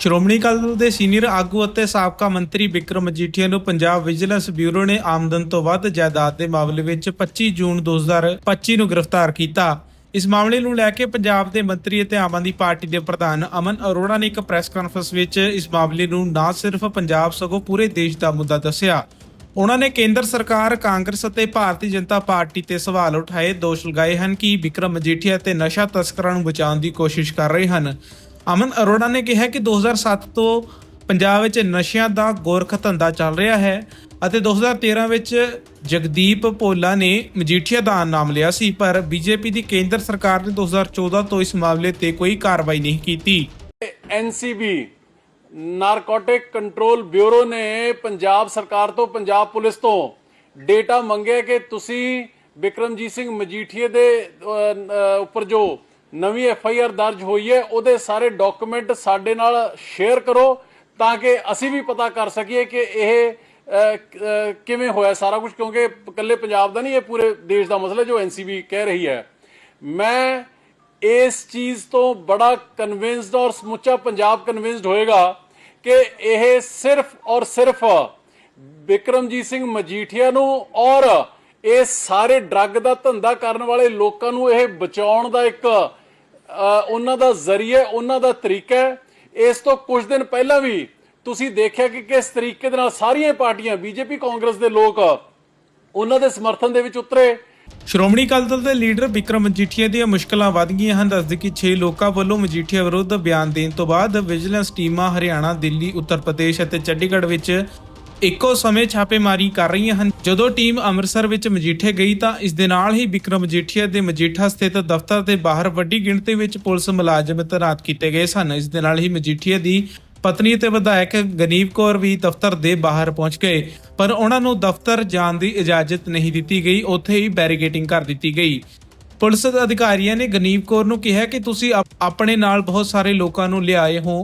ਸ਼੍ਰੋਮਣੀ ਅਕਾਲੀ ਦਲ ਦੇ ਸੀਨੀਅਰ ਆਗੂ ਅਤੇ ਸਾਬਕਾ ਮੰਤਰੀ ਵਿਕਰਮ ਮਜੀਠੀਆ ਨੂੰ ਪੰਜਾਬ ਵਿਜੀਲੈਂਸ ਬਿਊਰੋ ਨੇ ਆਮਦਨ ਤੋਂ ਵੱਧ ਜਾਇਦਾਦ ਦੇ ਮਾਮਲੇ ਵਿੱਚ 25 ਜੂਨ 2025 ਨੂੰ ਗ੍ਰਿਫਤਾਰ ਕੀਤਾ। ਇਸ ਮਾਮਲੇ ਨੂੰ ਲੈ ਕੇ ਪੰਜਾਬ ਦੇ ਮੰਤਰੀ ਅਤੇ ਆਮ ਆਦਮੀ ਪਾਰਟੀ ਦੇ ਪ੍ਰਧਾਨ ਅਮਨ ਅਰੋੜਾ ਨੇ ਇੱਕ ਪ੍ਰੈਸ ਕਾਨਫਰੰਸ ਵਿੱਚ ਇਸ ਮਾਮਲੇ ਨੂੰ ਨਾ ਸਿਰਫ ਪੰਜਾਬ ਸਗੋਂ ਪੂਰੇ ਦੇਸ਼ ਦਾ ਮੁੱਦਾ ਦੱਸਿਆ। ਉਹਨਾਂ ਨੇ ਕੇਂਦਰ ਸਰਕਾਰ, ਕਾਂਗਰਸ ਅਤੇ ਭਾਰਤੀ ਜਨਤਾ ਪਾਰਟੀ ਤੇ ਸਵਾਲ ਉਠਾਏ, ਦੋਸ਼ ਲਗਾਏ ਹਨ ਕਿ ਵਿਕਰਮ ਮਜੀਠੀਆ ਤੇ ਨਸ਼ਾ ਤਸਕਰਾਂ ਨੂੰ ਬਚਾਉਣ ਦੀ ਕੋਸ਼ਿਸ਼ ਕਰ ਰਹੇ ਹਨ। ਅਮਨ ਅਰੋੜਾ ਨੇ ਕਿਹਾ ਕਿ 2007 ਤੋਂ ਪੰਜਾਬ ਵਿੱਚ ਨਸ਼ਿਆਂ ਦਾ ਗੋਰਖ ਧੰਦਾ ਚੱਲ ਰਿਹਾ ਹੈ ਅਤੇ 2013 ਵਿੱਚ ਜਗਦੀਪ ਭੋਲਾ ਨੇ ਮਜੀਠੀਆ ਦਾ ਨਾਮ ਲਿਆ ਸੀ, ਪਰ ਬੀਜੇਪੀ ਦੀ ਕੇਂਦਰ ਸਰਕਾਰ ਨੇ 2014 ਤੋਂ ਇਸ ਮਾਮਲੇ ਤੇ ਕੋਈ ਕਾਰਵਾਈ ਨਹੀਂ ਕੀਤੀ। ਐਨਸੀਬੀ ਨਾਰਕੋਟਿਕ ਕੰਟਰੋਲ ਬਿਊਰੋ ਨੇ ਪੰਜਾਬ ਸਰਕਾਰ ਤੋਂ, ਪੰਜਾਬ ਪੁਲਿਸ ਤੋਂ ਡੇਟਾ ਮੰਗਿਆ ਕਿ ਤੁਸੀਂ ਵਿਕਰਮਜੀਤ ਸਿੰਘ ਮਜੀਠੀਏ ਦੇ ਉੱਪਰ ਜੋ ਨਵੀਂ ਐਫ ਆਈ ਆਰ ਦਰਜ ਹੋਈ ਹੈ, ਉਹਦੇ ਸਾਰੇ ਡਾਕੂਮੈਂਟ ਸਾਡੇ ਨਾਲ ਸ਼ੇਅਰ ਕਰੋ ਤਾਂ ਕਿ ਅਸੀਂ ਵੀ ਪਤਾ ਕਰ ਸਕੀਏ ਕਿ ਇਹ ਕਿਵੇਂ ਹੋਇਆ ਸਾਰਾ ਕੁਝ ਕਿਉਂਕਿ ਇਕੱਲੇ ਪੰਜਾਬ ਦਾ ਨਹੀਂ, ਇਹ ਪੂਰੇ ਦੇਸ਼ ਦਾ ਮਸਲਾ ਜੋ ਐਨਸੀਬੀ ਕਹਿ ਰਹੀ ਹੈ। ਮੈਂ ਇਸ ਚੀਜ਼ ਤੋਂ ਬੜਾ ਕਨਵਿੰਸਡ ਔਰ ਸਮੁੱਚਾ ਪੰਜਾਬ ਕਨਵਿੰਸਡ ਹੋਏਗਾ ਕਿ ਇਹ ਸਿਰਫ ਔਰ ਸਿਰਫ ਵਿਕਰਮਜੀਤ ਸਿੰਘ ਮਜੀਠੀਆ ਨੂੰ ਔਰ ਇਹ ਸਾਰੇ ਡਰੱਗ ਦਾ ਧੰਦਾ ਕਰਨ ਵਾਲੇ ਲੋਕਾਂ ਨੂੰ ਇਹ ਬਚਾਉਣ ਦਾ ਇੱਕ ਉਹਨਾਂ ਦਾ ਜ਼ਰੀਆ, ਉਹਨਾਂ ਦਾ ਤਰੀਕਾ ਇਸ ਤੋਂ ਕੁਝ ਦਿਨ ਪਹਿਲਾਂ ਵੀ ਤੁਸੀਂ ਦੇਖਿਆ ਕਿ ਕਿਸ ਤਰੀਕੇ ਦੇ ਨਾਲ ਸਾਰੀਆਂ ਪਾਰਟੀਆਂ, ਬੀਜੇਪੀ, ਕਾਂਗਰਸ ਦੇ ਲੋਕ ਉਹਨਾਂ ਦੇ ਸਮਰਥਨ ਦੇ ਵਿੱਚ ਉਤਰੇ। ਸ਼੍ਰੋਮਣੀ ਅਕਾਲੀ ਦਲ ਦੇ ਲੀਡਰ ਵਿਕਰਮ ਮਜੀਠੀਆ ਦੀਆਂ ਮੁਸ਼ਕਲਾਂ ਵਧ ਗਈਆਂ ਹਨ। ਦੱਸਦੇ ਕਿ 6 ਲੋਕਾਂ ਵੱਲੋਂ ਮਜੀਠੀਆ ਵਿਰੁੱਧ ਬਿਆਨ ਦੇਣ ਤੋਂ ਬਾਅਦ ਵਿਜੀਲੈਂਸ ਟੀਮਾਂ ਹਰਿਆਣਾ, ਦਿੱਲੀ, ਉੱਤਰ ਪ੍ਰਦੇਸ਼ ਅਤੇ ਚੰਡੀਗੜ੍ਹ ਵਿੱਚ ਇੱਕੋ ਸਮੇਂ ਛਾਪੇਮਾਰੀ ਕਰ ਰਹੀਆਂ ਹਨ। ਜਦੋਂ ਟੀਮ ਅੰਮ੍ਰਿਤਸਰ ਵਿੱਚ ਮਜੀਠੇ ਗਈ ਤਾਂ ਇਸ ਦੇ ਨਾਲ ਹੀ ਵਿਕਰਮ ਮਜੀਠੀਆ ਦੇ ਮਜੀਠਾ ਸਥਿਤ ਦਫ਼ਤਰ ਦੇ ਬਾਹਰ ਵੱਡੀ ਗਿਣਤੀ ਵਿੱਚ ਪੁਲਿਸ ਮੁਲਾਜ਼ਮ ਤੈਨਾਤ ਕੀਤੇ ਗਏ ਸਨ। ਇਸ ਦੇ ਨਾਲ ਹੀ ਮਜੀਠੀਆ ਦੀ ਪਤਨੀ ਤੇ ਵਿਧਾਇਕ ਗਨੀਵ ਕੌਰ ਵੀ ਦਫ਼ਤਰ ਦੇ ਬਾਹਰ ਪਹੁੰਚ ਗਏ। ਪਰ ਉਹਨਾਂ ਨੂੰ ਦਫ਼ਤਰ ਜਾਣ ਦੀ ਇਜਾਜ਼ਤ ਨਹੀਂ ਦਿੱਤੀ ਗਈ, ਉੱਥੇ ਹੀ ਬੈਰੀਕੇਡਿੰਗ ਕਰ ਦਿੱਤੀ ਗਈ। ਪੁਲਿਸ ਅਧਿਕਾਰੀਆਂ ਨੇ ਗਨੀਵ ਕੌਰ ਨੂੰ ਕਿਹਾ ਕਿ ਤੁਸੀਂ ਆਪਣੇ ਨਾਲ ਬਹੁਤ ਸਾਰੇ ਲੋਕਾਂ ਨੂੰ ਲਿਆਏ ਹੋ।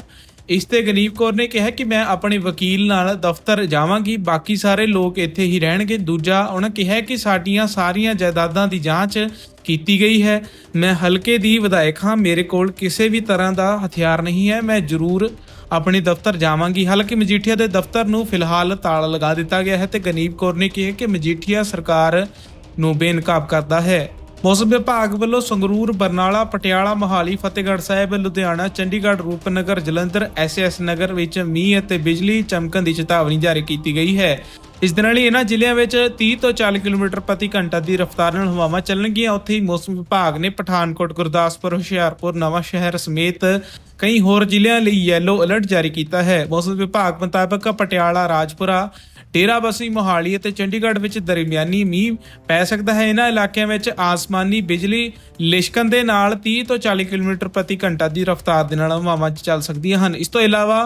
ਇਸ ਤੇ ਗਨੀਵ ਕੌਰ ਨੇ ਕਿਹਾ ਕਿ ਮੈਂ ਆਪਣੇ ਵਕੀਲ ਨਾਲ ਦਫ਼ਤਰ ਜਾਵਾਂਗੀ, ਬਾਕੀ ਸਾਰੇ ਲੋਕ ਇੱਥੇ ਹੀ ਰਹਿਣਗੇ। ਦੂਜਾ, ਉਹਨਾਂ ਕਿਹਾ ਕਿ ਸਾਡੀਆਂ ਸਾਰੀਆਂ ਜਾਇਦਾਦਾਂ ਦੀ ਜਾਂਚ ਕੀਤੀ ਗਈ ਹੈ। ਮੈਂ ਹਲਕੇ ਦੀ ਵਿਧਾਇਕ ਹਾਂ, ਮੇਰੇ ਕੋਲ ਕਿਸੇ ਵੀ ਤਰ੍ਹਾਂ ਦਾ ਹਥਿਆਰ ਨਹੀਂ ਹੈ। ਮੈਂ ਜ਼ਰੂਰ ਆਪਣੇ ਦਫ਼ਤਰ ਜਾਵਾਂਗੀ। ਹਾਲਾਂਕਿ ਮਜੀਠੀਆ ਦੇ ਦਫ਼ਤਰ ਨੂੰ ਫਿਲਹਾਲ ਤਾਲਾ ਲਗਾ ਦਿੱਤਾ ਗਿਆ ਹੈ ਤੇ ਗਨੀਵ ਕੌਰ ਨੇ ਕਿਹਾ ਕਿ ਮਜੀਠੀਆ ਸਰਕਾਰ ਨੂੰ ਬੇਨਕਾਬ ਕਰਦਾ ਹੈ। ਮੌਸਮ ਵਿਭਾਗ ਵੱਲੋਂ ਸੰਗਰੂਰ, ਬਰਨਾਲਾ, ਪਟਿਆਲਾ, ਮੋਹਾਲੀ, ਫਤਿਹਗੜ੍ਹ ਸਾਹਿਬ, ਲੁਧਿਆਣਾ, ਚੰਡੀਗੜ੍ਹ, ਰੂਪਨਗਰ, ਜਲੰਧਰ, ਐਸਐਸ ਨਗਰ ਵਿੱਚ ਮੀਂਹ ਅਤੇ ਬਿਜਲੀ ਚਮਕਣ ਦੀ ਚੇਤਾਵਨੀ ਜਾਰੀ ਕੀਤੀ ਗਈ ਹੈ। ਇਸ ਦੇ ਨਾਲ ਹੀ ਇਹਨਾਂ ਜ਼ਿਲ੍ਹਿਆਂ ਵਿੱਚ 30 ਤੋਂ 40 ਕਿਲੋਮੀਟਰ ਪ੍ਰਤੀ ਘੰਟਾ ਦੀ ਰਫ਼ਤਾਰ ਨਾਲ ਹਵਾਵਾਂ ਚੱਲਣਗੀਆਂ। ਉੱਥੇ ਹੀ ਮੌਸਮ ਵਿਭਾਗ ਨੇ ਪਠਾਨਕੋਟ, ਗੁਰਦਾਸਪੁਰ, ਹੁਸ਼ਿਆਰਪੁਰ, ਨਵਾਂ ਸ਼ਹਿਰ ਸਮੇਤ ਕਈ ਹੋਰ ਜ਼ਿਲ੍ਹਿਆਂ ਲਈ ਯੈਲੋ ਅਲਰਟ ਜਾਰੀ ਕੀਤਾ ਹੈ। ਮੌਸਮ ਵਿਭਾਗ ਮੁਤਾਬਕ ਪਟਿਆਲਾ, ਰਾਜਪੁਰਾ ਡੇਰਾਬੱਸੀ, ਮੋਹਾਲੀ ਅਤੇ ਚੰਡੀਗੜ੍ਹ ਵਿੱਚ ਦਰਮਿਆਨੀ ਮੀਂਹ ਪੈ ਸਕਦਾ ਹੈ। ਇਹਨਾਂ ਇਲਾਕਿਆਂ ਵਿੱਚ ਆਸਮਾਨੀ ਬਿਜਲੀ ਲਿਸ਼ਕਣ ਦੇ ਨਾਲ 30 ਤੋਂ 40 ਕਿਲੋਮੀਟਰ ਪ੍ਰਤੀ ਘੰਟਾ ਦੀ ਰਫ਼ਤਾਰ ਦੇ ਨਾਲ ਹਵਾਵਾਂ ਚੱਲ ਸਕਦੀਆਂ ਹਨ। ਇਸ ਤੋਂ ਇਲਾਵਾ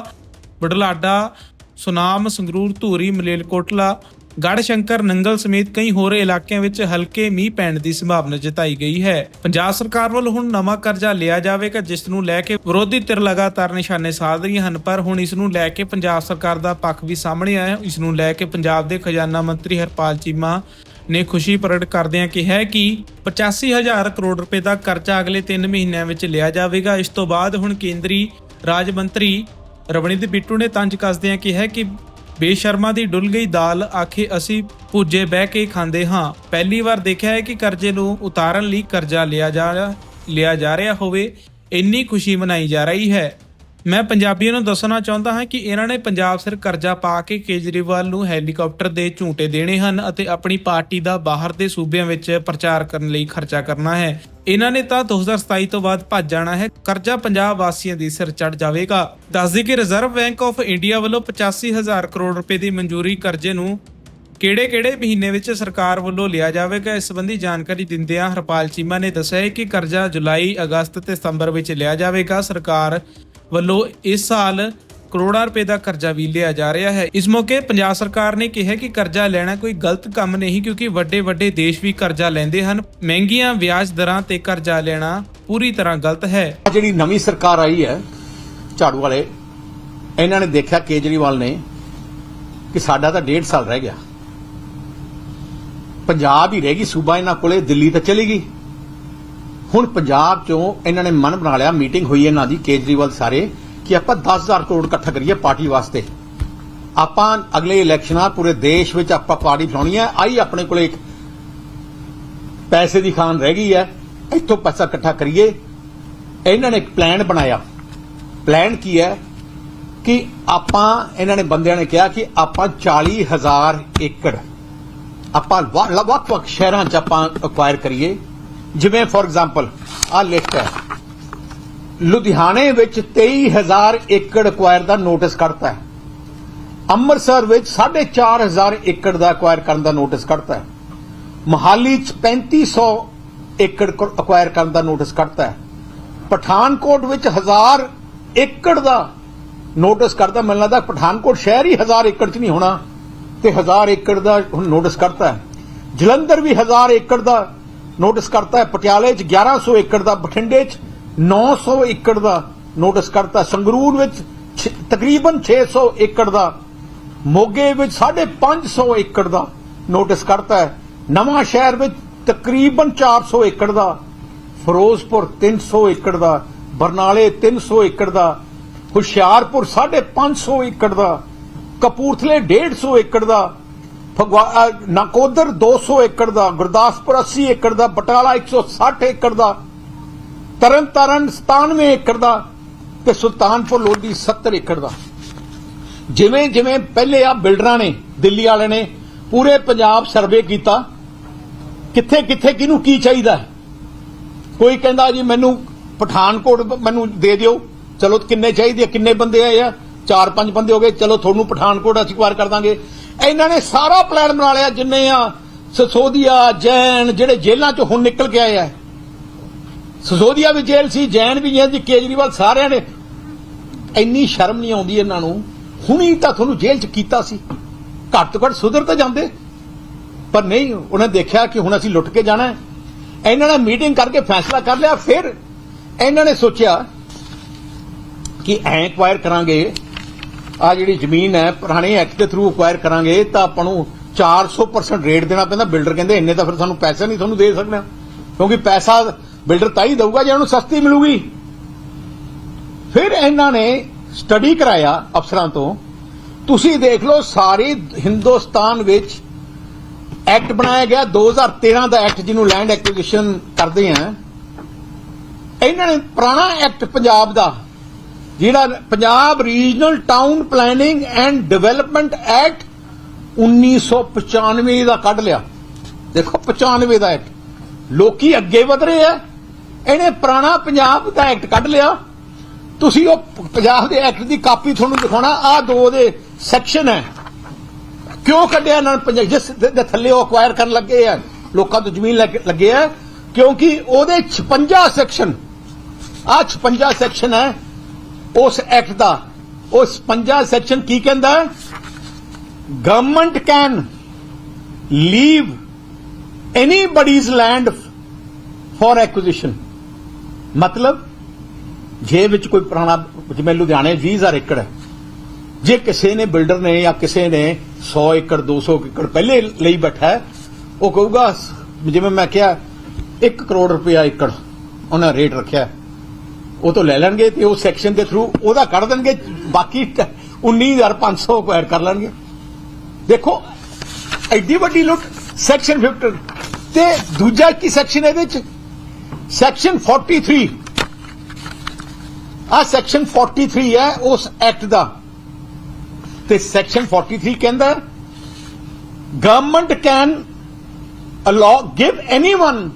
ਬੁਢਲਾਡਾ, ਸੁਨਾਮ, ਸੰਗਰੂਰ, ਧੂਰੀ ਮਲੇਲਕੋਟਲਾ ਗੜ੍ਹ ਸ਼ੰਕਰ ਨੰਗਲ ਸਮੇਤ ਕਈ ਹੋਰ ਇਲਾਕਿਆਂ ਵਿੱਚ ਹਲਕੇ ਮੀਂਹ ਪੈਣ ਦੀ ਸੰਭਾਵਨਾ ਜਤਾਈ ਗਈ ਹੈ। ਪੰਜਾਬ ਸਰਕਾਰ ਵੱਲੋਂ ਹੁਣ ਨਵਾਂ ਕਰਜ਼ਾ ਲਿਆ ਜਾਵੇਗਾ, ਜਿਸ ਨੂੰ ਲੈ ਕੇ ਵਿਰੋਧੀ ਧਿਰ ਲਗਾਤਾਰ ਨਿਸ਼ਾਨੇ ਸਾਧ ਰਹੀਆਂ ਹਨ, ਪਰ ਹੁਣ ਇਸ ਨੂੰ ਲੈ ਕੇ ਪੰਜਾਬ ਸਰਕਾਰ ਦਾ ਪੱਖ ਵੀ ਸਾਹਮਣੇ ਆਇਆ ਹੈ। ਇਸ ਨੂੰ ਲੈ ਕੇ ਪੰਜਾਬ ਦੇ ਖਜ਼ਾਨਾ ਮੰਤਰੀ ਹਰਪਾਲ ਚੀਮਾ ਨੇ ਖੁਸ਼ੀ ਪ੍ਰਗਟ ਕਰਦਿਆਂ ਕਿਹਾ ਕਿ 85000 ਕਰੋੜ ਰੁਪਏ ਦਾ ਕਰਜ਼ਾ ਅਗਲੇ 3 ਮਹੀਨਿਆਂ ਵਿੱਚ ਲਿਆ ਜਾਵੇਗਾ। ਇਸ ਤੋਂ ਬਾਅਦ ਹੁਣ ਕੇਂਦਰੀ ਰਾਜ ਮੰਤਰੀ ਰਵਨੀਤ ਬਿੱਟੂ ਨੇ ਤੰਜ ਕੱਸਦਿਆਂ ਕਿਹਾ ਕਿ ਬੇਸ਼ਰਮਾ ਦੀ ਡੁੱਲ ਗਈ ਦਾਲ ਆਖੇ ਅਸੀਂ ਭੁੱਜੇ ਬਹਿ ਕੇ ਖਾਂਦੇ ਹਾਂ। ਪਹਿਲੀ ਵਾਰ ਦੇਖਿਆ ਹੈ ਕਿ ਕਰਜ਼ੇ ਨੂੰ ਉਤਾਰਨ ਲਈ ਕਰਜ਼ਾ ਲਿਆ ਜਾ ਲਿਆ ਜਾ ਰਿਹਾ ਹੋਵੇ, ਇੰਨੀ ਖੁਸ਼ੀ ਮਨਾਈ ਜਾ ਰਹੀ ਹੈ। ਮੈਂ ਪੰਜਾਬੀਆਂ ਨੂੰ ਦੱਸਣਾ ਚਾਹੁੰਦਾ ਹਾਂ ਕਿ ਇਹਨਾਂ ਨੇ ਪੰਜਾਬ ਸਿਰ ਕਰਜ਼ਾ ਪਾ ਕੇ ਕੇਜਰੀਵਾਲ ਨੂੰ ਹੈਲੀਕਾਪਟਰ ਦੇ ਝੂਟੇ ਦੇਣੇ ਹਨ ਅਤੇ ਆਪਣੀ ਪਾਰਟੀ ਦਾ ਬਾਹਰ ਦੇ ਸੂਬਿਆਂ ਵਿੱਚ ਪ੍ਰਚਾਰ ਕਰਨ ਲਈ ਖਰਚਾ ਕਰਨਾ ਹੈ। ਇਹਨਾਂ ਨੇ ਤਾਂ 2027 ਤੋਂ ਬਾਅਦ ਭੱਜ ਜਾਣਾ ਹੈ। ਕਰਜ਼ਾ ਪੰਜਾਬ ਵਾਸੀਆਂ ਦੀ ਸਿਰ ਚੜ ਜਾਵੇਗਾ। ਦੱਸਦੀ ਕਿ ਰਿਜ਼ਰਵ ਬੈਂਕ ਆਫ ਇੰਡੀਆ ਵੱਲੋਂ 85000 ਕਰੋੜ ਰੁਪਏ ਦੀ ਮਨਜ਼ੂਰੀ ਕਰਜ਼ੇ ਨੂੰ ਕਿਹੜੇ-ਕਿਹੜੇ ਮਹੀਨੇ ਵਿੱਚ ਸਰਕਾਰ ਵੱਲੋਂ ਲਿਆ ਜਾਵੇਗਾ ਇਸ ਸੰਬੰਧੀ ਜਾਣਕਾਰੀ ਦਿੰਦਿਆਂ ਹਰਪਾਲ ਚੀਮਾ ਨੇ ਦੱਸਿਆ ਹੈ ਕਿ ਕਰਜ਼ਾ ਜੁਲਾਈ, ਅਗਸਤ ਤੇ ਸਤੰਬਰ ਵਿੱਚ ਲਿਆ ਜਾਵੇਗਾ। ਸਰਕਾਰ ਵੱਲੋਂ ਇਸ ਸਾਲ ਕਰੋੜਾਂ ਰੁਪਏ ਦਾ ਕਰਜ਼ਾ ਵੀ ਲਿਆ ਜਾ ਰਿਹਾ ਹੈ। ਇਸ ਮੌਕੇ ਪੰਜਾਬ ਸਰਕਾਰ ਨੇ ਕਿਹਾ ਕਿ ਕਰਜ਼ਾ ਲੈਣਾ ਕੋਈ ਗਲਤ ਕੰਮ ਨਹੀਂ ਕਿਉਂਕਿ ਵੱਡੇ-ਵੱਡੇ ਦੇਸ਼ ਵੀ ਕਰਜ਼ਾ ਲੈਂਦੇ ਹਨ। ਮਹਿੰਗੀਆਂ ਵਿਆਜ ਦਰਾਂ ਤੇ ਕਰਜ਼ਾ ਲੈਣਾ ਪੂਰੀ ਤਰ੍ਹਾਂ ਗਲਤ ਹੈ। ਜਿਹੜੀ ਨਵੀਂ ਸਰਕਾਰ ਆਈ ਹੈ, ਝਾੜੂ ਵਾਲੇ, ਇਹਨਾਂ ਨੇ ਦੇਖਿਆ ਕੇਜਰੀਵਾਲ ਨੇ ਕਿ ਸਾਡਾ ਤਾਂ ਡੇਢ ਸਾਲ ਰਹਿ ਗਿਆ। ਪੰਜਾਬ ਹੀ ਰਹਿ ਗਈ, ਸੂਬਾ ਇਹਨਾਂ ਕੋਲੇ, ਦਿੱਲੀ ਤਾਂ ਚਲੀ ਗਈ। ਹੁਣ ਪੰਜਾਬ ਚੋਂ ਇਹਨਾਂ ਨੇ ਮਨ ਬਣਾ ਲਿਆ, ਮੀਟਿੰਗ ਹੋਈ ਇਹਨਾਂ ਦੀ, ਕੇਜਰੀਵਾਲ ਸਾਰੇ। ਕਿ ਆਪਾਂ 10000 ਕਰੋੜ ਇਕੱਠਾ ਕਰੀਏ ਪਾਰਟੀ ਵਾਸਤੇ। ਆਪਾਂ ਅਗਲੇ ਇਲੈਕਸ਼ਨਾਂ ਪੂਰੇ ਦੇਸ਼ ਵਿੱਚ ਆਪਾਂ ਪਾਰਟੀ ਬਣਾਉਣੀ ਹੈ ਆਈ ਆਪਣੇ ਕੋਲੇ ਇੱਕ ਪੈਸੇ ਦੀ ਖਾਨ ਰਹਿ ਗਈ ਹੈ ਇੱਥੋਂ ਪੈਸਾ ਇਕੱਠਾ ਕਰੀਏ। ਇਹਨਾਂ ਨੇ ਇੱਕ ਪਲਾਨ ਬਣਾਇਆ। ਪਲਾਨ ਕੀ ਹੈ? ਕਿ ਆਪਾਂ, ਇਹਨਾਂ ਨੇ ਬੰਦਿਆਂ ਨੇ ਕਿਹਾ ਕਿ ਆਪਾਂ 40000 ਏਕੜ, ਆਪਾਂ ਵੱਖ-ਵੱਖ ਸ਼ਹਿਰਾਂ 'ਚ ਆਪਾਂ ਅਕਵਾਇਰ ਕਰੀਏ। ਜਿਵੇਂ ਫੋਰ ਐਗਜ਼ਾਮਪਲ ਆ ਲਿਸਟ ਹੈ। ਲੁਧਿਆਣੇ ਵਿੱਚ 23000 ਏਕੜ ਅਕਵਾਇਰ ਦਾ ਨੋਟਿਸ ਕੱਢਤਾ ਹੈ। ਅੰਮ੍ਰਿਤਸਰ ਵਿੱਚ 4500 ਏਕੜ ਦਾ ਅਕਵਾਇਰ ਕਰਨ ਦਾ ਨੋਟਿਸ ਕੱਢਤਾ ਹੈ। ਮੋਹਾਲੀ 'ਚ 3500 ਏਕੜ ਅਕਵਾਇਰ ਕਰਨ ਦਾ ਨੋਟਿਸ ਕੱਢਤਾ ਹੈ। ਪਠਾਨਕੋਟ ਵਿੱਚ 1000 ਏਕੜ ਦਾ ਨੋਟਿਸ ਕਰਦਾ ਮੈਨੂੰ ਲੱਗਦਾ, ਪਠਾਨਕੋਟ ਸ਼ਹਿਰ ਹੀ 1000 ਏਕੜ 'ਚ ਨਹੀਂ ਹੋਣਾ ਤੇ 1000 ਏਕੜ ਦਾ ਹੁਣ ਨੋਟਿਸ ਕਰਤਾ ਹੈ। ਜਲੰਧਰ ਵੀ 1000 ਏਕੜ ਦਾ ਨੋਟਿਸ ਕਰਤਾ ਹੈ। ਪਟਿਆਲੇ 'ਚ 1100 ਏਕੜ ਦਾ, ਬਠਿੰਡੇ 'ਚ 900 ਏਕੜ ਦਾ ਨੋਟਿਸ ਕਰਤਾ। ਸੰਗਰੂਰ ਵਿੱਚ ਛ- ਤਕਰੀਬਨ 600 ਏਕੜ ਦਾ, ਮੋਗੇ ਵਿੱਚ 550 ਏਕੜ ਦਾ ਨੋਟਿਸ ਕਰਤਾ ਨਵਾਂ ਸ਼ਹਿਰ ਵਿੱਚ ਤਕਰੀਬਨ 400 ਏਕੜ ਦਾ, ਫਿਰੋਜ਼ਪੁਰ 300 ਏਕੜ ਦਾ, ਬਰਨਾਲੇ 300 ਏਕੜ ਦਾ, ਹੁਸ਼ਿਆਰਪੁਰ 550 ਏਕੜ ਦਾ, ਕਪੂਰਥਲੇ 150 ਏਕੜ ਦਾ ਫਗਵਾ ਅਹ ਨਕੋਦਰ 200 ਏਕੜ ਦਾ, ਗੁਰਦਾਸਪੁਰ 80 ਏਕੜ ਦਾ, ਬਟਾਲਾ 160 ਏਕੜ ਦਾ ਤਰਨਤਾਰਨ 97 ਏਕੜ ਦਾ ਤੇ ਸੁਲਤਾਨਪੁਰ ਲੋਧੀ 70 ਏਕੜ ਦਾ। ਜਿਵੇਂ ਜਿਵੇਂ ਪਹਿਲੇ ਆ ਬਿਲਡਰਾਂ ਨੇ, ਦਿੱਲੀ ਵਾਲੇ ਨੇ ਪੂਰੇ ਪੰਜਾਬ ਸਰਵੇ ਕੀਤਾ, ਕਿੱਥੇ ਕਿੱਥੇ ਕਿਹਨੂੰ ਕੀ ਚਾਹੀਦਾ ਕੋਈ ਕਹਿੰਦਾ ਜੀ ਮੈਨੂੰ ਪਠਾਨਕੋਟ ਮੈਨੂੰ ਦੇ ਦਿਓ, ਚਲੋ ਕਿੰਨੇ ਚਾਹੀਦੇ ਆ, ਕਿੰਨੇ ਬੰਦੇ ਆਏ ਆ? ਚਾਰ ਪੰਜ ਬੰਦੇ ਹੋ ਗਏ, ਚਲੋ ਤੁਹਾਨੂੰ ਪਠਾਨਕੋਟ ਅਸੀਂ ਕੁਆਰ ਕਰ ਦਾਂਗੇ। ਇਹਨਾਂ ਨੇ ਸਾਰਾ ਪਲਾਨ ਬਣਾ ਲਿਆ, ਜਿੰਨੇ ਆ ਸਸੋਦੀਆ, ਜੈਨ, ਜਿਹੜੇ ਜੇਲ੍ਹਾਂ ਚੋਂ ਹੁਣ ਨਿਕਲ ਕੇ ਆਏ ਆ। ਸਸੋਦੀਆ ਵੀ ਜੇਲ੍ਹ ਸੀ, ਜੈਨ ਵੀ ਜੇਲ੍ਹ ਸੀ, ਕੇਜਰੀਵਾਲ ਸਾਰਿਆਂ ਨੇ। ਇੰਨੀ ਸ਼ਰਮ ਨਹੀਂ ਆਉਂਦੀ ਇਹਨਾਂ ਨੂੰ। ਹੁਣੀ ਤਾਂ ਤੁਹਾਨੂੰ ਜੇਲ੍ਹ 'ਚ ਕੀਤਾ ਸੀ। ਘੱਟ ਤੋਂ ਘੱਟ ਸੁਧਰ ਤਾਂ ਜਾਂਦੇ। ਪਰ ਨਹੀਂ, ਉਹਨੇ ਦੇਖਿਆ ਕਿ ਹੁਣ ਅਸੀਂ ਲੁੱਟ ਕੇ ਜਾਣਾ ਹੈ। ਇਹਨਾਂ ਨੇ ਮੀਟਿੰਗ ਕਰਕੇ ਫੈਸਲਾ ਕਰ ਲਿਆ। ਫਿਰ ਇਹਨਾਂ ਨੇ ਸੋਚਿਆ ਕਿ ਐ ਐਕਵਾਇਰ ਕਰਾਂਗੇ। ਆ ਜਿਹੜੀ ਜ਼ਮੀਨ ਹੈ, ਪੁਰਾਣੇ ਐਕਟ ਦੇ ਥਰੂ ਐਕਵਾਇਰ ਕਰਾਂਗੇ, ਤਾਂ ਆਪਾਂ ਨੂੰ 400% ਰੇਟ ਦੇਣਾ ਪੈਂਦਾ। ਬਿਲਡਰ ਕਹਿੰਦੇ, ਇੰਨੇ ਤਾਂ ਫਿਰ ਸਾਨੂੰ ਪੈਸੇ ਨਹੀਂ ਤੁਹਾਨੂੰ ਦੇ ਸਕਣਾ ਕਿਉਂਕਿ ਪੈਸਾ ਬਿਲਡਰ ਤਾਂ ਹੀ ਦਊਗਾ ਜੇ ਉਹਨੂੰ ਸਸਤੀ ਮਿਲੂਗੀ। ਫਿਰ ਇਹਨਾਂ ਨੇ ਸਟੱਡੀ ਕਰਾਇਆ ਅਫਸਰਾਂ ਤੋਂ। ਤੁਸੀਂ ਦੇਖ ਲਓ ਸਾਰੇ ਹਿੰਦੁਸਤਾਨ ਵਿੱਚ ਐਕਟ ਬਣਾਇਆ ਗਿਆ। 2013 ਦਾ ਐਕਟ ਜਿਹਨੂੰ ਲੈਂਡ ਐਕੁਜੀਸ਼ਨ ਕਰਦੇ ਆ। ਇਹਨਾਂ ਨੇ ਪੁਰਾਣਾ ਐਕਟ ਪੰਜਾਬ ਦਾ, ਜਿਹੜਾ Punjab regional town planning and development act 1995 ਦਾ ਕੱਢ ਲਿਆ। ਦੇਖੋ 95 ਦਾ ਐਕਟ ਲੋਕੀ ਅੱਗੇ ਵਧ ਰਹੇ ਆ। ਇਹਨੇ ਪੁਰਾਣਾ ਪੰਜਾਬ ਦਾ ਐਕਟ ਕੱਢ ਲਿਆ। ਤੁਸੀਂ ਉਹ ਪੰਜਾਬ ਦੇ ਐਕਟ ਦੀ ਕਾਪੀ ਤੁਹਾਨੂੰ ਦਿਖਾਉਣਾ। ਆ ਦੋ ਦੇ ਸੈਕਸ਼ਨ ਹੈ। ਕਿਉਂ ਕੱਢਿਆ ਇਹਨਾਂ ਨੇ ਪੰਜਾਬ? ਜਿਸ ਦੇ ਥੱਲੇ ਉਹ ਅਕਵਾਇਰ ਕਰਨ ਲੱਗੇ ਆ। ਲੋਕਾਂ ਤੋਂ ਜ਼ਮੀਨ ਲੱਗ- ਲੱਗੇ ਆ। ਕਿਉਂਕਿ ਉਹਦੇ 56 ਸੈਕਸ਼ਨ ਆ 56 ਸੈਕਸ਼ਨ ਹੈ ਉਸ ਐਕਟ ਦਾ। ਉਸ 56 ਸੈਕਸ਼ਨ ਕੀ ਕਹਿੰਦਾ ਹੈ? Government can leave anybody's land for acquisition ਮਤਲਬ ਜੇ ਵਿੱਚ ਕੋਈ ਪੁਰਾਣਾ, ਜਿਵੇਂ ਲੁਧਿਆਣੇ 20000 ਏਕੜ ਹੈ। ਜੇ ਕਿਸੇ ਨੇ ਬਿਲਡਰ ਨੇ ਜਾਂ ਕਿਸੇ ਨੇ 100 ਏਕੜ 200 ਏਕੜ ਪਹਿਲੇ ਲਈ ਬੈਠਾ ਉਹ ਕਹੂਗਾ, ਜਿਵੇਂ ਮੈਂ ਕਿਹਾ 1 ਕਰੋੜ ਰੁਪਇਆ ਏਕੜ ਉਹਨਾਂ ਰੇਟ ਰੱਖਿਆ ਉਹ ਤੋਂ ਲੈ ਲੈਣਗੇ ਤੇ ਉਹ ਸੈਕਸ਼ਨ ਦੇ ਥਰੂ ਉਹਦਾ ਕੱਢ ਦੇਣਗੇ, ਬਾਕੀ 19500 ਐਡ ਕਰ ਲੈਣਗੇ। ਦੇਖੋ, ਐਡੀ ਵੱਡੀ ਲੁੱਟ ਸੈਕਸ਼ਨ 50 ਤੇ ਦੂਜਾ ਕੀ ਸੈਕਸ਼ਨ ਇਹਦੇ ਵਿੱਚ। ਸੈਕਸ਼ਨ 43 ਆ ਸੈਕਸ਼ਨ 43 ਹੈ, ਉਸ ਐਕਟ ਦਾ। ਤੇ ਸੈਕਸ਼ਨ 43 ਕਹਿੰਦਾ government can allow give anyone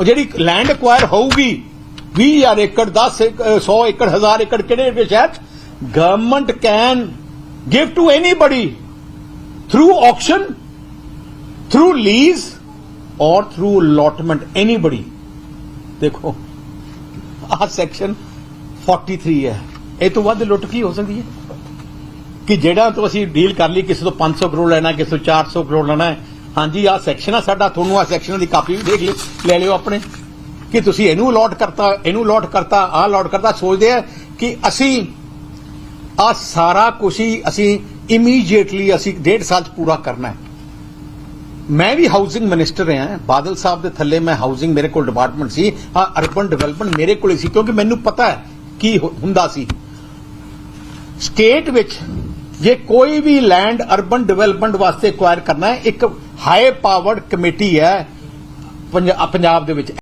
ਉਹ ਜਿਹੜੀ ਲੈਂਡ ਐਕਵਾਇਰ ਹੋਊਗੀ 20000 ਏਕੜ 10 ਏਕ- 100 ਏਕੜ 1000 ਏਕੜ ਕਿਹੜੇ ਦੇ ਸ਼ਹਿਰ government can give to anybody through auction through lease or through allotment anybody ਦੇਖੋ, ਆਹ ਸੈਕਸ਼ਨ 43 ਹੈ। ਇਹ ਤੋਂ ਵੱਧ ਲੁੱਟ ਕੀ ਹੋ ਸਕਦੀ ਹੈ? ਕਿ ਜਿਹੜਾ ਤੋਂ ਅਸੀਂ ਡੀਲ ਕਰ ਲਈ, ਕਿਸੇ ਤੋਂ 500 ਕਰੋੜ ਲੈਣਾ, ਕਿਸੇ ਤੋਂ 400 ਕਰੋੜ ਲੈਣਾ ਹੈ। ਹਾਂਜੀ, ਆਹ ਸੈਕਸ਼ਨ ਆ ਸਾਡਾ, ਤੁਹਾਨੂੰ ਆਹ ਸੈਕਸ਼ਨ ਦੀ ਕਾਪੀ ਵੀ ਦੇਖ ਲਿਓ ਲੈ ਲਿਓ ਆਪਣੇ। ਕਿ ਤੁਸੀਂ ਇਹਨੂੰ ਅਲਾਟ ਕਰਤਾ, ਇਹਨੂੰ ਅਲਾਟ ਕਰਤਾ, ਆਹ ਅਲਾਟ ਕਰਤਾ, ਸੋਚਦੇ ਆ ਕਿ ਅਸੀਂ ਆ ਸਾਰਾ ਕੁਝ ਹੀ ਅਸੀਂ ਇਮੀਡੀਏਟਲੀ ਅਸੀਂ ਡੇਢ ਸਾਲ ਚ ਪੂਰਾ ਕਰਨਾ ਹੈ। ਮੈਂ ਵੀ ਹਾਊਸਿੰਗ ਮਿਨਿਸਟਰ ਰਿਹਾ ਬਾਦਲ ਸਾਹਿਬ ਦੇ ਥੱਲੇ ਮੈਂ ਹਾਊਸਿੰਗ ਮੇਰੇ ਕੋਲ ਡਿਪਾਰਟਮੈਂਟ ਸੀ। ਆ ਅਰਬਨ ਡਿਵੈਲਪਮੈਂਟ ਮੇਰੇ ਕੋਲ ਹੀ ਸੀ, ਕਿਉਂਕਿ ਮੈਨੂੰ ਪਤਾ ਹੈ ਕੀ ਹੁੰਦਾ ਸੀ। ਸਟੇਟ ਵਿੱਚ ਜੇ ਕੋਈ ਵੀ ਲੈਂਡ ਅਰਬਨ ਡਿਵੈਲਪਮੈਂਟ ਵਾਸਤੇ ਐਕਵਾਇਰ ਕਰਨਾ ਹੈ, ਇੱਕ ਹਾਈ ਪਾਵਰਡ ਕਮੇਟੀ ਹੈ ਪੰਜਾਬ ਦੇ ਵਿੱਚ।